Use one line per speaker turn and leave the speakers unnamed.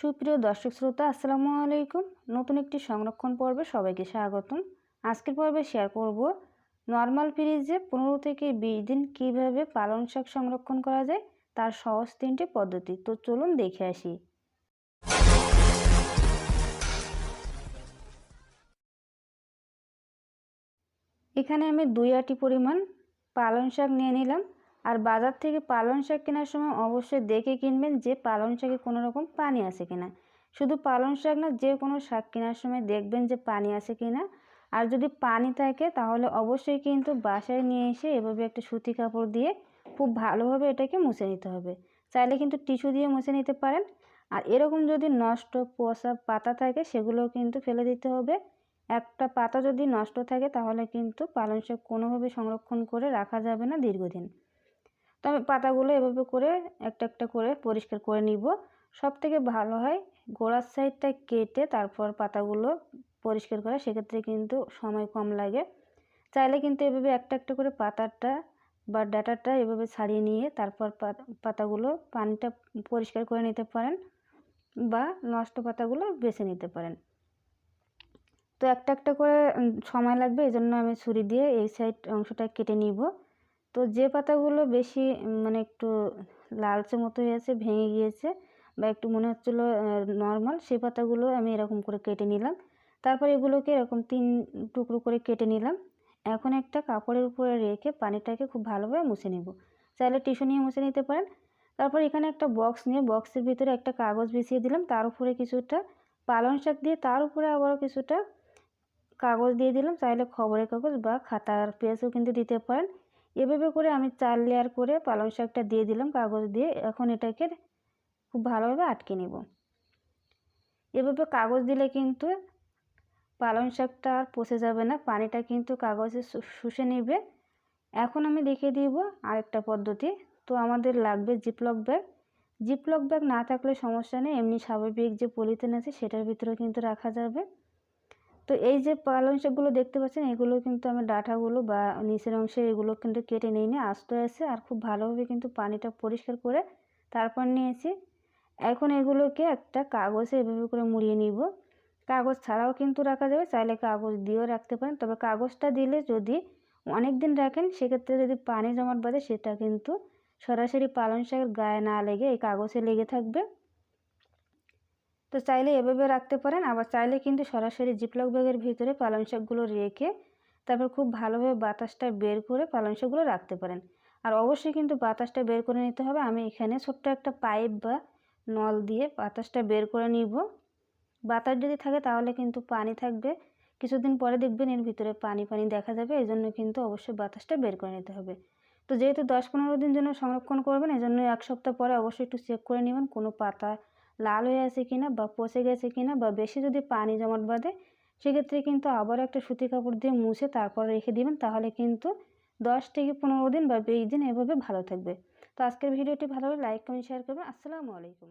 সুপ্রিয় দর্শক শ্রোতা, আসসালামু আলাইকুম। নতুন একটি সংরক্ষণ পর্বে সবাইকে স্বাগতম। আজকের পর্বে শেয়ার করব নর্মাল ফ্রিজে পনেরো থেকে বিশ দিন কীভাবে পালং শাক সংরক্ষণ করা যায়, তার সহজ তিনটি পদ্ধতি। তো চলুন দেখে আসি। এখানে আমি দুই আটি পরিমাণ পালং শাক নিয়ে নিলাম। আর বাজার থেকে পালং শাক কেনার সময় অবশ্যই দেখে কিনবেন যে পালং শাকে কোনো রকম পানি আছে কিনা। শুধু পালং শাক না, যে কোনো শাক কেনার সময় দেখবেন যে পানি আছে কিনা। আর যদি পানি থাকে, তাহলে অবশ্যই কিন্তু বাসায় নিয়ে এসে এভাবে একটা সুতি কাপড় দিয়ে খুব ভালোভাবে এটাকে মুছে নিতে হবে। চাইলে কিন্তু টিস্যু দিয়ে মুছে নিতে পারেন। আর এরকম যদি নষ্ট পচা পাতা থাকে সেগুলো কিন্তু ফেলে দিতে হবে। একটা পাতা যদি নষ্ট থাকে, তাহলে কিন্তু পালং শাক কোনোভাবে সংরক্ষণ করে রাখা যাবে না দীর্ঘদিন। তবে পাতাগুলো এভাবে করে একটা একটা করে পরিষ্কার করে নিব। সব থেকে ভালো হয় গোড়ার সাইডটা কেটে তারপর পাতাগুলো পরিষ্কার করা, সেক্ষেত্রে কিন্তু সময় কম লাগে। চাইলে কিন্তু এভাবে একটা একটা করে পাতাটা বা ডাটাটা এভাবে ছাড়িয়ে নিয়ে তারপর পাতাগুলো পানিটা পরিষ্কার করে নিতে পারেন বা নষ্ট পাতাগুলো বেছে নিতে পারেন। তো একটা একটা করে সময় লাগবে এই জন্য আমি ছুরি দিয়ে এই সাইড অংশটা কেটে নিব। তো যে পাতাগুলো বেশি মানে একটু লালচে মতো হয়েছে, ভেঙে গিয়েছে বা একটু মনে হচ্ছিল নর্মাল সেই পাতাগুলো আমি এরকম করে কেটে নিলাম। তারপর এগুলোকে এরকম তিন টুকরো করে কেটে নিলাম। এখন একটা কাপড়ের উপরে রেখে পানিটাকে খুব ভালোভাবে মুছে নেব। চাইলে টিস্যু নিয়ে মুছে নিতে পারেন। তারপর এখানে একটা বক্স নিয়ে বক্সের ভিতরে একটা কাগজ বিছিয়ে দিলাম। তার উপরে কিছুটা পালং শাক দিয়ে তার উপরে আবারও কিছুটা কাগজ দিয়ে দিলাম। চাইলে খবরের কাগজ বা খাতার পেজও কিন্তু দিতে পারেন। এভাবে করে আমি চার লেয়ার করে পালং শাকটা দিয়ে দিলাম, কাগজ দিয়ে। এখন এটাকে খুব ভালোভাবে আটকে নেব। এভাবে কাগজ দিলে কিন্তু পালং শাকটা আর পচে যাবে না, পানিটা কিন্তু কাগজে শুষে নেবে। এখন আমি দেখিয়ে দিব আরেকটা পদ্ধতি। তো আমাদের লাগবে জিপলক ব্যাগ জিপলক ব্যাগ না থাকলে সমস্যা নেই, এমনি স্বাভাবিক যে পলিথিন আছে সেটার ভিতরেও কিন্তু রাখা যাবে। তো এই যে পালং শাকগুলো দেখতে পাচ্ছেন, এগুলো কিন্তু আমি ডাঁটাগুলো বা নিচের অংশে এগুলো কিন্তু কেটে নিই নি আস্ত আছে আর খুব ভালোভাবে কিন্তু পানিটা পরিষ্কার করে তারপর নিয়েছি। এখন এগুলোকে একটা কাগজে এভাবে করে মুড়িয়ে নিব। কাগজ ছাড়াও কিন্তু রাখা যাবে, চাইলে কাগজ দিয়েও রাখতে পারেন। তবে কাগজটা দিলে যদি অনেক দিন রাখেন, সেক্ষেত্রে যদি পানি জমাট বাঁধে, সেটা কিন্তু সরাসরি পালং শাকের গায়ে না লেগে এই কাগজে লেগে থাকবে। তো চাইলে এভাবে রাখতে পারেন। আবার চাইলে কিন্তু সরাসরি জিপলক ব্যাগের ভিতরে পালং শাকগুলো রেখে তারপর খুব ভালোভাবে বাতাসটা বের করে পালং শাকগুলো রাখতে পারেন। আর অবশ্যই কিন্তু বাতাসটা বের করে নিতে হবে। আমি এখানে ছোট্ট একটা পাইপ বা নল দিয়ে বাতাসটা বের করে নিব। বাতাস যদি থাকে তাহলে কিন্তু পানি থাকবে। কিছুদিন পরে দেখবেন এর ভিতরে পানি পানি দেখা যাবে। এই জন্য কিন্তু অবশ্যই বাতাসটা বের করে নিতে হবে। তো যেহেতু দশ পনেরো দিন জন্য সংরক্ষণ করবেন এই জন্য এক সপ্তাহ পরে অবশ্যই একটু চেক করে নেবেন। কোনো পাতা লাল হয়ে আছে কিনা বা পচে গেছে কিনা বা বেশি যদি পানি জমাট বাঁধে, সেক্ষেত্রে কিন্তু আবার একটা সুতি কাপড় দিয়ে মুছে তারপর রেখে দিবেন। তাহলে কিন্তু দশ থেকে পনেরো দিন বা বিশ দিন এভাবে ভালো থাকবে। তো আজকের ভিডিওটি ভালো লাইক কমেন্ট শেয়ার করবেন। আসসালামু আলাইকুম।